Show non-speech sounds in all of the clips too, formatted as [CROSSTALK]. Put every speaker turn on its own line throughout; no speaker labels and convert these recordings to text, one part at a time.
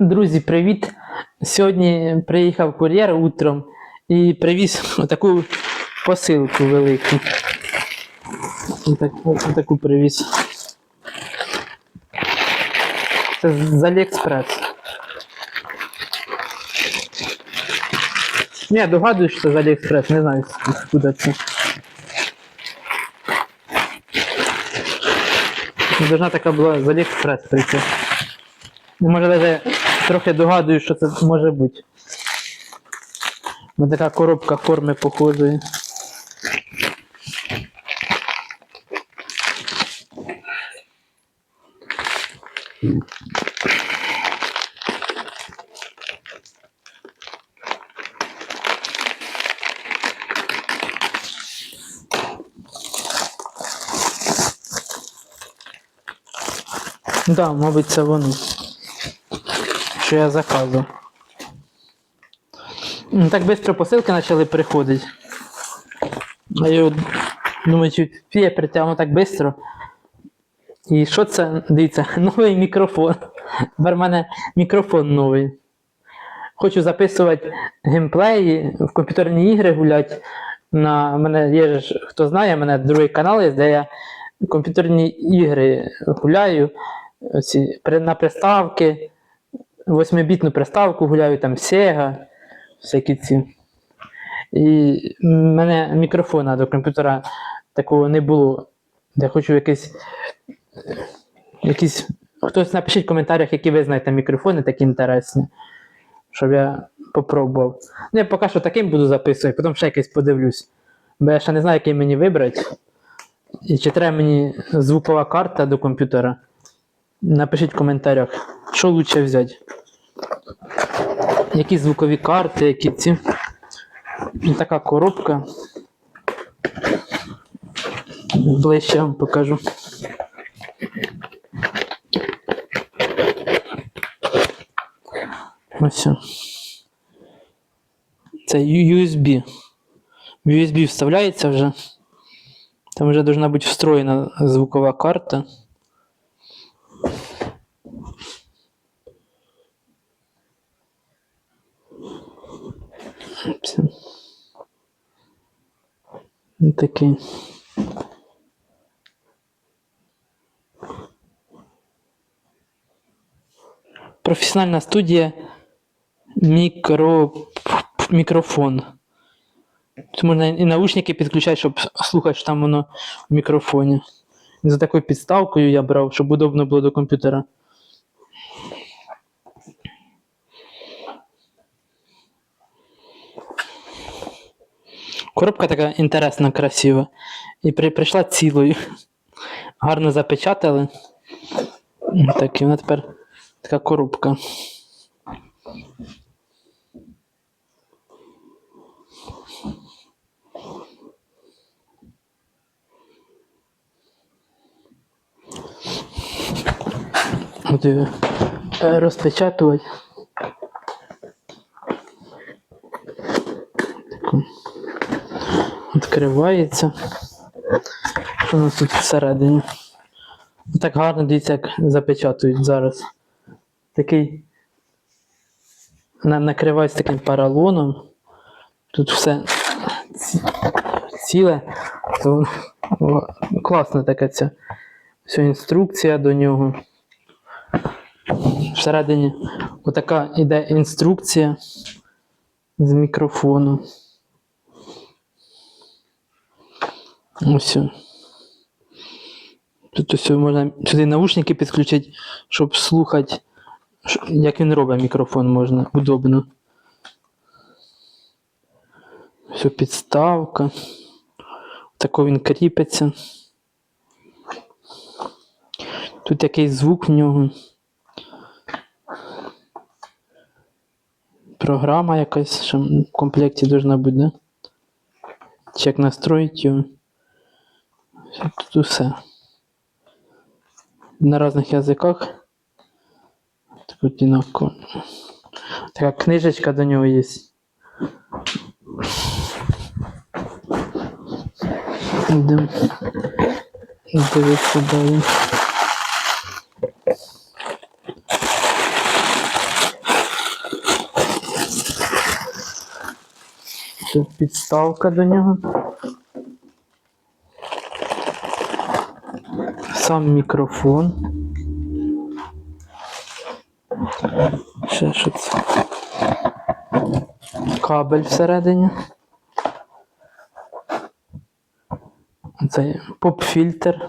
Друзі, привіт! Сьогодні приїхав кур'єр утром і привіз отаку посилку велику. Отаку, отаку привіз. Це з Аліекспрес. Я догадуюсь, що це з Аліекспрес, не знаю, куди це. Должна така була з Аліекспрес прийти. Ну, Може навіть трохи догадую, що це може бути. Ось така коробка форми похожої. Так, да, мабуть, це воно. Що я заказував. Так швидко посилки почали приходити. А я думаю, фія притягну так швидко. І що це? Дивіться, [LAUGHS] новий мікрофон. Тепер в мене мікрофон новий. Хочу записувати геймплеї, в комп'ютерні ігри гуляти. На мене є ж, хто знає, мене другий канал є, де я комп'ютерні ігри гуляю. При- на приставки, 8-бітну приставку гуляю, там Sega, всякі ці. І в мене мікрофона до комп'ютера такого не було. Я хочу якийсь. якийсь. Хтось напишіть в коментарях, які ви знаєте мікрофони такі інтересні. Щоб я попробував. Ну, я поки що таким буду записувати, потім ще якийсь подивлюсь. Бо я ще не знаю, який мені вибрати. І чи треба мені звукова карта до комп'ютера. Напишіть в коментарях, що лучше взяти. Які звукові карти, які ці. Така коробка. Ближче вам покажу. Ось. Це USB. USB вставляється вже. Там вже должна бути встроєна звукова карта. Такий. Професіональна студія мікро... мікрофон. Тут можна і наушники підключати, щоб слухати, що там воно в мікрофоні. За такою підставкою я брав, щоб удобно було до комп'ютера. Коробка така інтересна, красива. І при, прийшла цілою. Гарно запечатали. Так, і вона тепер така коробка. От е, розпечатувати. Таку. Відкривається. Що у нас тут всередині? Так гарно дивіться, як запечатують зараз. Такий накривається таким поролоном. Тут все ціле. То, класна така ця. Все, інструкція до нього. Всередині отака іде інструкція з мікрофону. Ось. Тут ось можна сюди наушники підключити, щоб слухати, як він робить мікрофон можна удобно. Все, підставка. Тако він кріпиться. Тут якийсь звук в нього. Програма якась, що в комплекті должна бути, да? Чи як настроїть його. Тут все. На різних язиках. Одинаково. Така книжечка до нього є. Йдемо дивитися далі. Тут підставка до нього. Сам мікрофон. Ще що це? Кабель всередині. Це поп-фільтр.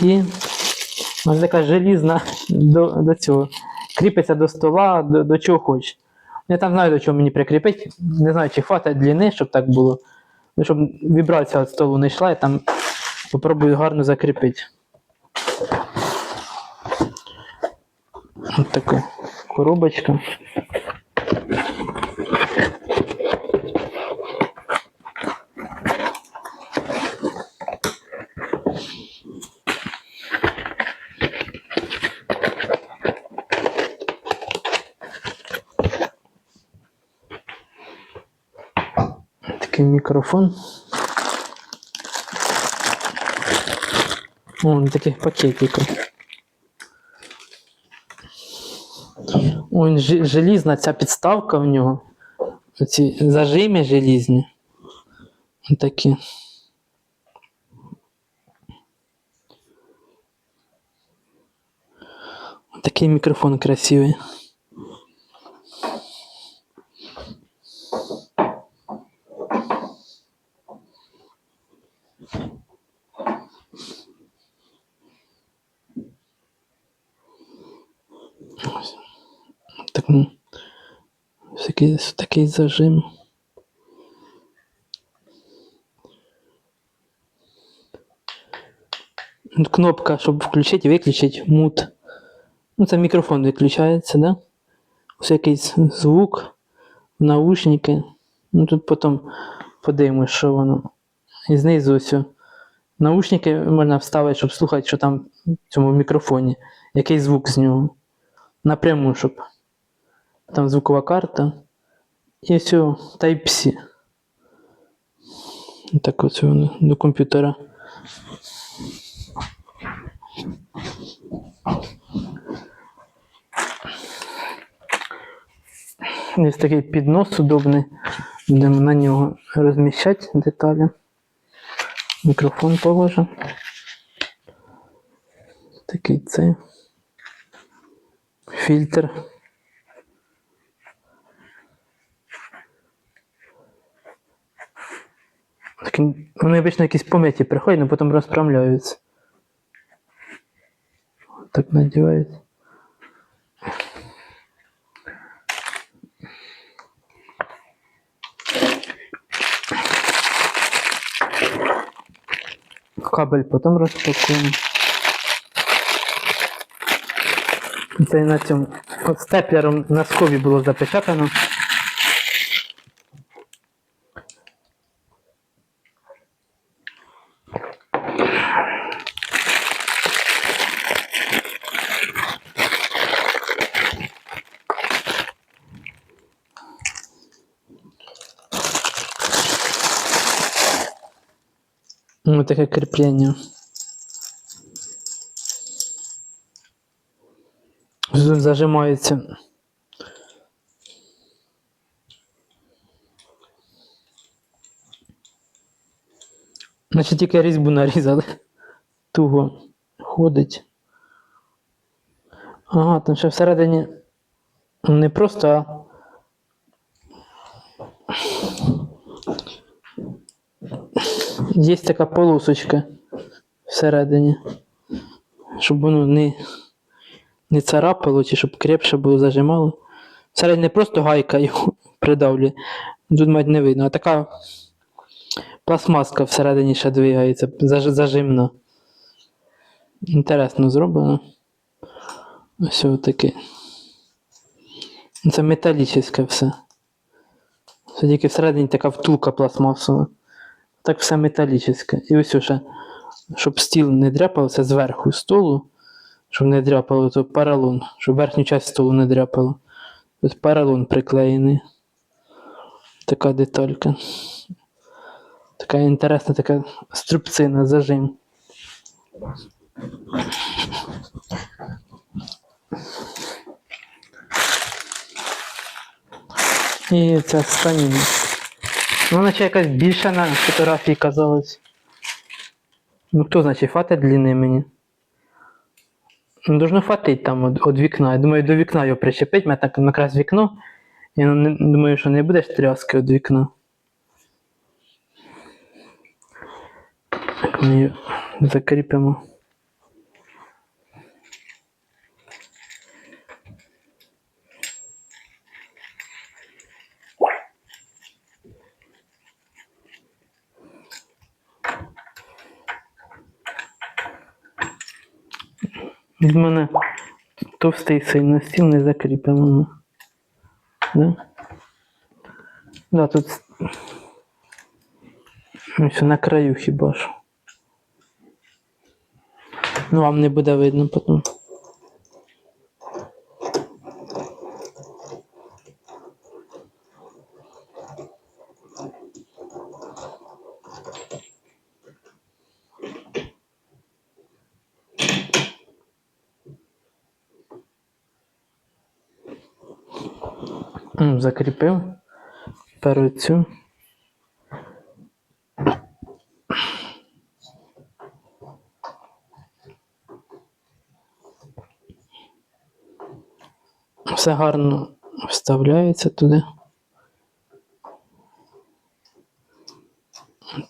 І ось така желізна до, до цього. Кріпиться до стола, до, до чого хочеш. Я там знаю, до чого мені прикріпити. Не знаю, чи хватить длини, щоб так було. Ну, щоб вібрація від столу не йшла, я там попробую гарно закріпити. Ось така коробочка. Такий мікрофон. О, він таких пакетиков. Он железная, желізна ця підставка в нього. Ці зажими желізні. Такі. Такий мікрофон красивий. Так, ну, такий, такий зажим. Кнопка, щоб включити, виключити мут. Ну, це мікрофон виключається, да? Ось якийсь звук, наушники. Ну тут потім подивимось, що воно. І знизу ось. Наушники можна вставити, щоб слухати, що там в цьому мікрофоні. Який звук з нього. Напряму, щоб. Там звукова карта. І все, Type-C. Так воно до комп'ютера. Є такий піднос удобний. Будемо на нього розміщати деталі. Мікрофон положимо. Такий цей. Фільтр. Такі, вони обично якісь помиті приходять, але потім розправляються. Так надівають. Кабель потім розпакуємо. Це на цьому степлером на скові було запечатано. Таке кріплення. З- Зажимається. Значить тільки різьбу нарізали. Туго ходить. Ага, там ще всередині не просто, а Є така полосочка всередині. Щоб воно не, не царапало, чи щоб крепше було зажимало. Всередині не просто гайка його [LAUGHS] придавлює. Тут мать не видно, а така пластмаска всередині ще двигається, заж- зажимна. Інтересно зроблено. Ось таке. Це металічне все. Це тільки всередині така втулка пластмасова. Так все металічне. І ось ще, щоб стіл не дряпався зверху столу, щоб не дряпало, то поролон, щоб верхню частину столу не дряпало. Ось поролон приклеєний. Така деталька. Така інтересна така струбцина, зажим. І ця станіна. Ну, наче якась більша на фотографії казалось. Ну, хто значить фати длини мені? Ну, должно хватить там від, вікна. Я думаю, до вікна його причепить, мене так якраз вікно. Я не, думаю, що не буде тряски від вікна. Так, ми її закріпимо. Від мене товстий сильно стіл не закріпимо. Да? Да, тут ось на краю хіба ж. Ну, вам не буде видно потім. Закріпив. Тепер цю. Все гарно вставляється туди.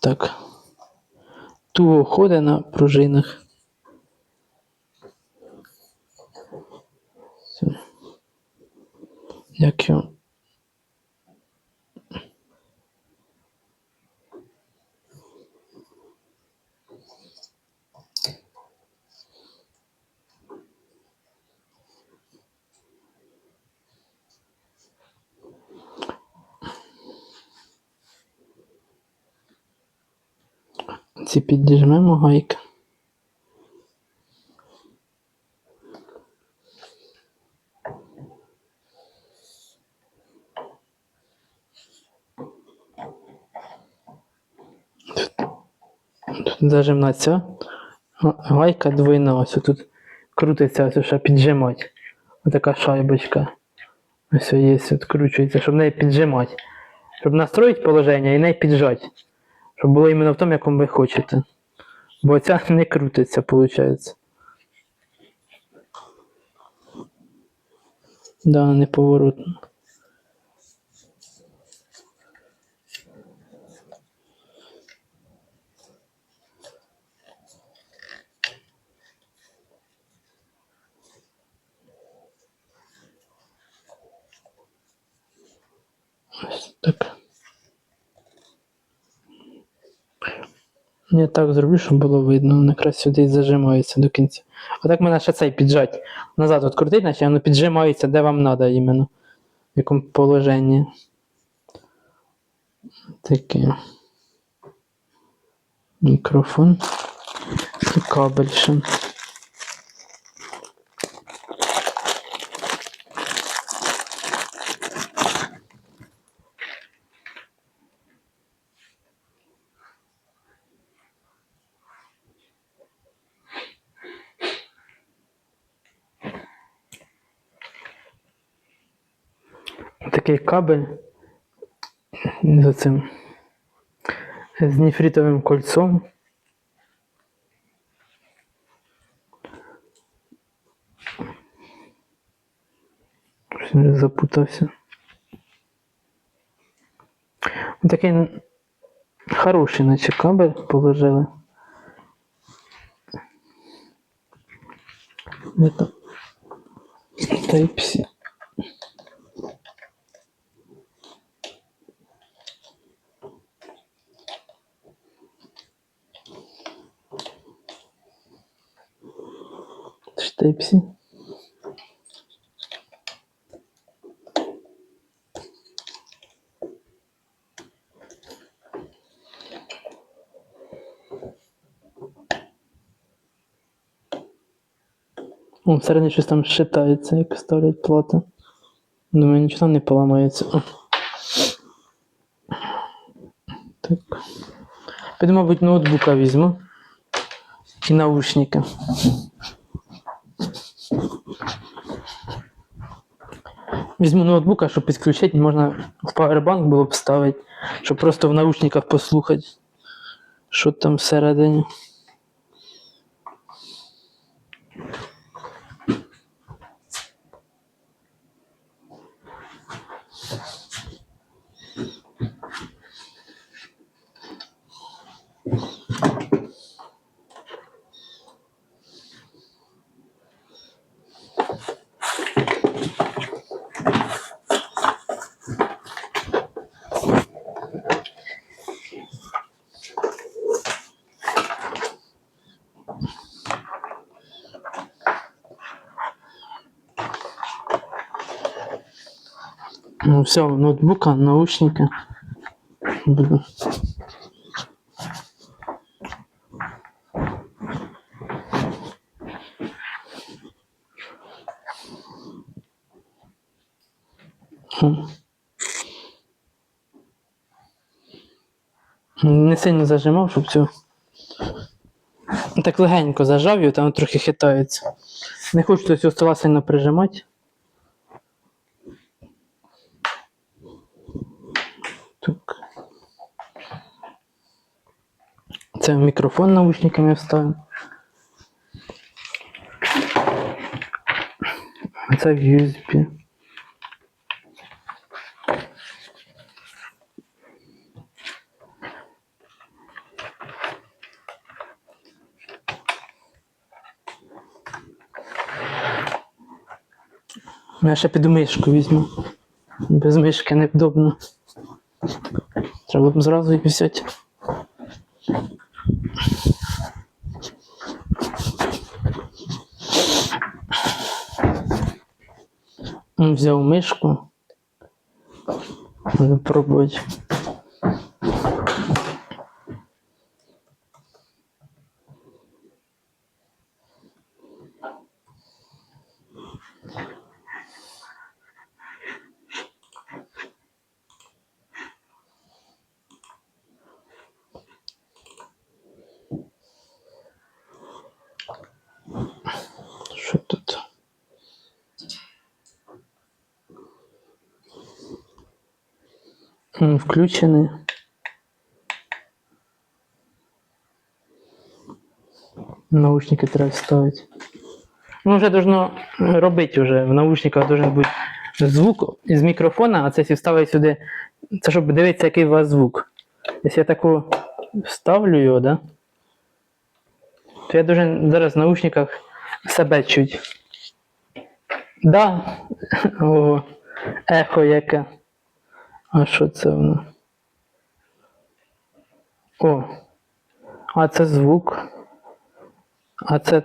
Так. Туго ходить на пружинах. Все. Як його. Ці підіжмемо гайки. Зажимна ця га- гайка двойна, ось тут крутиться, ось що піджимати. Ось така шайбочка. Ось є, відкручується, щоб неї піджимати. Щоб настроїти положення і неї піджати. Щоб було іменно в тому, якому ви хочете. Бо ця [LAUGHS] не крутиться, виходить. Да, неповоротно. Ось так. Я так зроблю, щоб було видно. Воно якраз сюди і зажимається до кінця. Отак мене ще цей піджать. Назад от крутить, наче воно піджимається, де вам треба іменно. В якому положенні. Таке. Мікрофон. Кабель ще. Такий кабель з цим з нефритовим кольцом. Запутався. Такий хороший, наче кабель положили. Там? Type-C. Це ж Type-C. О, всередині щось там шитається, як ставлять плати. Думаю, нічого не поламається. Так. Піду, мабуть, ноутбука візьму. І наушники. Візьму ноутбука, щоб підключити, можна в Павербанк було б ставити, щоб просто в наушниках послухати, що там всередині. Ну, все, ноутбука, наушники. Буду. Не сильно зажимав, щоб цю. Так легенько зажав його, там трохи хитається. Не хочу цього стола сильно прижимати. Це мікрофон наушниками вставив. А це в USB. Я ще піду мишку візьму. Без мишки невдобно. Треба б зразу її взяти. Взяв мишку. Буду пробувати. Що тут? М, Включений. Наушники треба ставити. Ну, вже должно робити вже. В наушниках должен бути звук із мікрофона, а це якщо вставити сюди. Це щоб дивитися, який у вас звук. Якщо я таку вставлю його, да? То я должен зараз в наушниках себе чуть. Да. [LAUGHS] О, ехо яке. А що це воно? О. А це звук. А це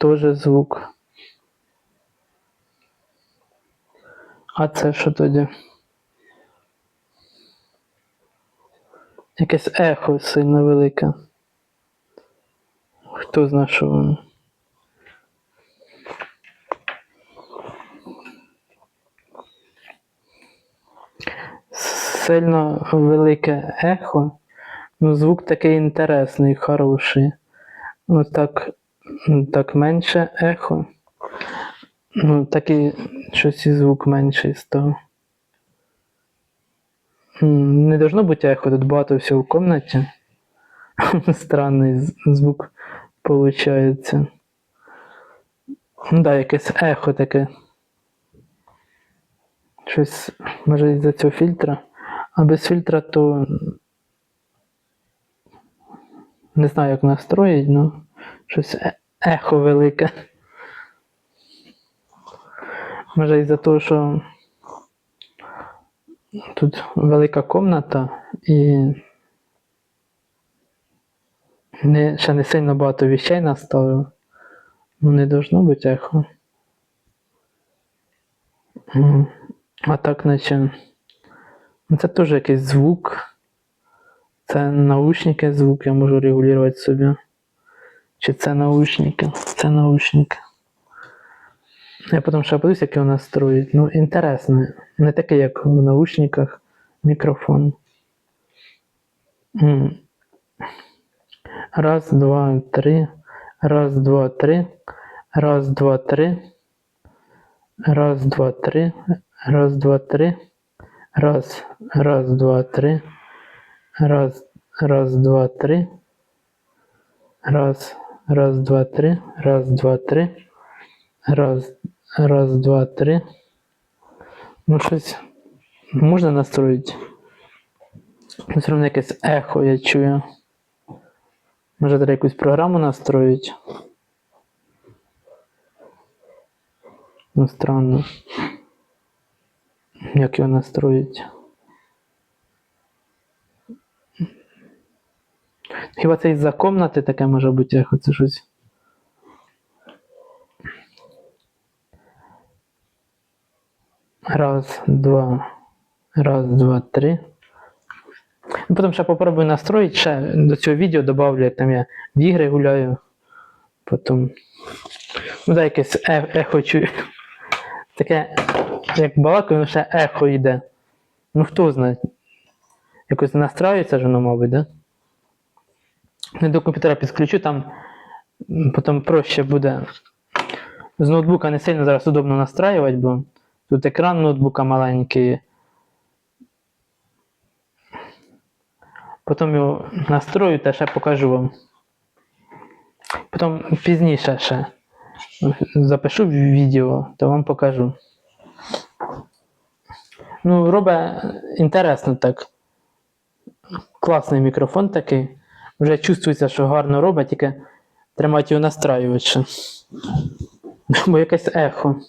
теж звук. А це що тоді? Якесь ехо сильно велике. Хто знає, що воно? Сильно велике ехо. Ну, звук такий інтересний, хороший. Ну так, так менше ехо. Ну, такий щось і звук менший став. Не должно бути ехо, тут багато всього в кімнаті. [LAUGHS] Странний звук виходить. Ну да, якесь ехо таке. Щось, може, із-за цього фільтра. А без фільтра то не знаю, як настроїть, ну щось е- ехо велике. Може із-за того, що тут велика комната і не, ще не сильно багато вещей наставив. Ну, не должно бути ехо. А так, наче. Ну, Це теж якийсь звук. Це наушники звук, я можу регулювати собі. Чи це наушники? Це наушники. Я потім ще подивлюсь, як його настроїть. Ну, інтересно. Не таке, як в наушниках мікрофон. Раз, два, три. Раз, два, три. Раз, два, три. Раз, два, три. Раз, два, три. Раз, раз, два, три. Раз, раз, два, три. Раз, раз, два, три. Раз, два, три. Раз, раз, два, три. Ну, щось можна настроїти. Все одно якесь ехо я чую. Може треба якусь програму настроїти. Ну, странно. Як його настроїть? Хіба це із-за комнати таке може бути ехо? Це щось. Раз, два. Раз, два, три. Ну, Потім ще попробую настроїти, ще до цього відео добавлю, як там я в ігри гуляю. Потім. Ну, да, якесь е- ехо чую. Таке, як балакаю, ще ехо йде. Ну хто знає. Якось настраюється ж воно, мабуть, да? Я до комп'ютера підключу, там потім проще буде. З ноутбука не сильно зараз удобно настраювати, бо тут екран ноутбука маленький. Потім його настрою та ще покажу вам. Потім пізніше ще запишу відео, то вам покажу. Ну, робить інтересно так. Класний мікрофон такий. Вже чувствується, що гарно робить, тільки тримати його настраювати. Бо якесь ехо.